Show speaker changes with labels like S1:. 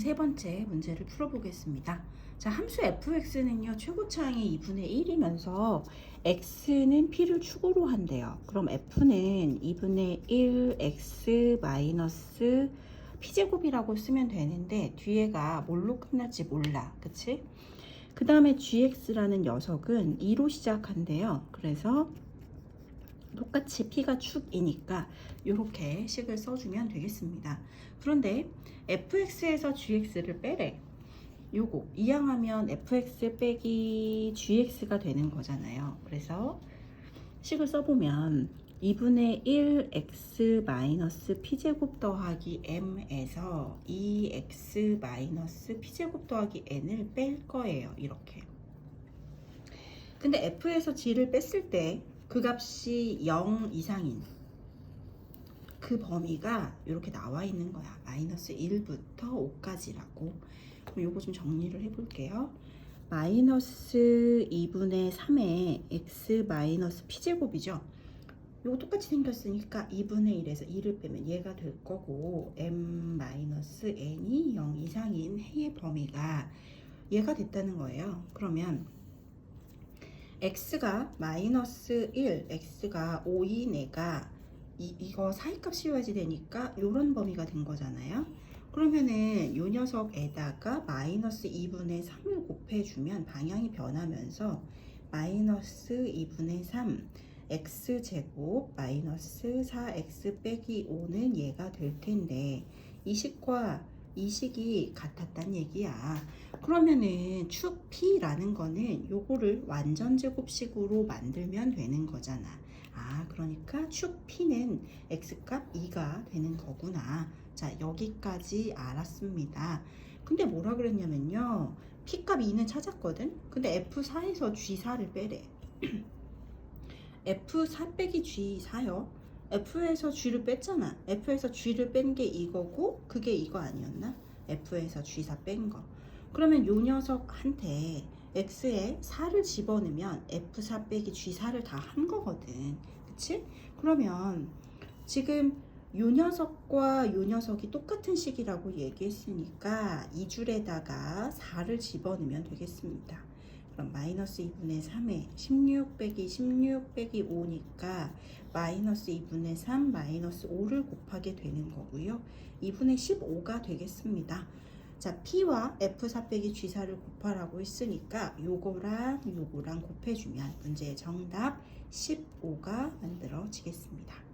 S1: 세 번째 문제를 풀어보겠습니다. 자, 함수 fx는요, 최고차항이 2분의 1이면서 x는 p를 축으로 한대요. 그럼 f는 2분의 1 x 마이너스 p제곱이라고 쓰면 되는데 뒤에가 뭘로 끝날지 몰라. 그치? 그 다음에 gx라는 녀석은 2로 시작한대요. 그래서 똑같이 p가 축이니까 이렇게 식을 써주면 되겠습니다. 그런데 fx에서 gx를 빼래. 요거 이항하면 fx 빼기 gx가 되는 거잖아요. 그래서 식을 써보면 2분의 1 x 마이너스 p제곱 더하기 m에서 2x 마이너스 p제곱 더하기 n을 뺄 거예요. 이렇게. 근데 f에서 g를 뺐을 때 그 값이 0 이상인 그 범위가 이렇게 나와 있는 거야. 마이너스 1부터 5까지라고. 그럼 요거 좀 정리를 해볼게요. 마이너스 2분의 3의 x 마이너스 p제곱이죠. 요거 똑같이 생겼으니까 2분의 1에서 2를 빼면 얘가 될 거고 m 마이너스 n이 0 이상인 해의 범위가 얘가 됐다는 거예요. 그러면 x가 마이너스 1, x가 5인 애가 이, 이거 사이값 씌워야지 되니까 요런 범위가 된 거잖아요. 그러면은 요 녀석에다가 마이너스 2분의 3을 곱해주면 방향이 변하면서 마이너스 2분의 3 x제곱 마이너스 4x 빼기 5는 얘가 될 텐데 이 식과 이 식이 같았단 얘기야. 그러면은 축 P라는 거는 요거를 완전 제곱식으로 만들면 되는 거잖아. 아, 그러니까 축 P는 x값 2가 되는 거구나. 자, 여기까지 알았습니다. 근데 뭐라 그랬냐면요. P값 2는 찾았거든? 근데 F4에서 G4를 빼래. F4 빼기 G4요. F에서 G를 뺐잖아. F에서 G를 뺀 게 이거고, 그게 이거 아니었나? F에서 G4 뺀 거. 그러면 요 녀석한테 X에 4를 집어넣으면 F4 빼기 G4를 다 한 거거든. 그치? 그러면 지금 요 녀석과 요 녀석이 똑같은 식이라고 얘기했으니까 이 줄에다가 4를 집어넣으면 되겠습니다. 그럼 마이너스 2분의 3에 16 빼기 16 빼기 5니까 마이너스 2분의 3 마이너스 5를 곱하게 되는 거고요. 2분의 15가 되겠습니다. 자, P와 F4 빼기 G4를 곱하라고 했으니까 요거랑 요거랑 곱해주면 문제의 정답 15가 만들어지겠습니다.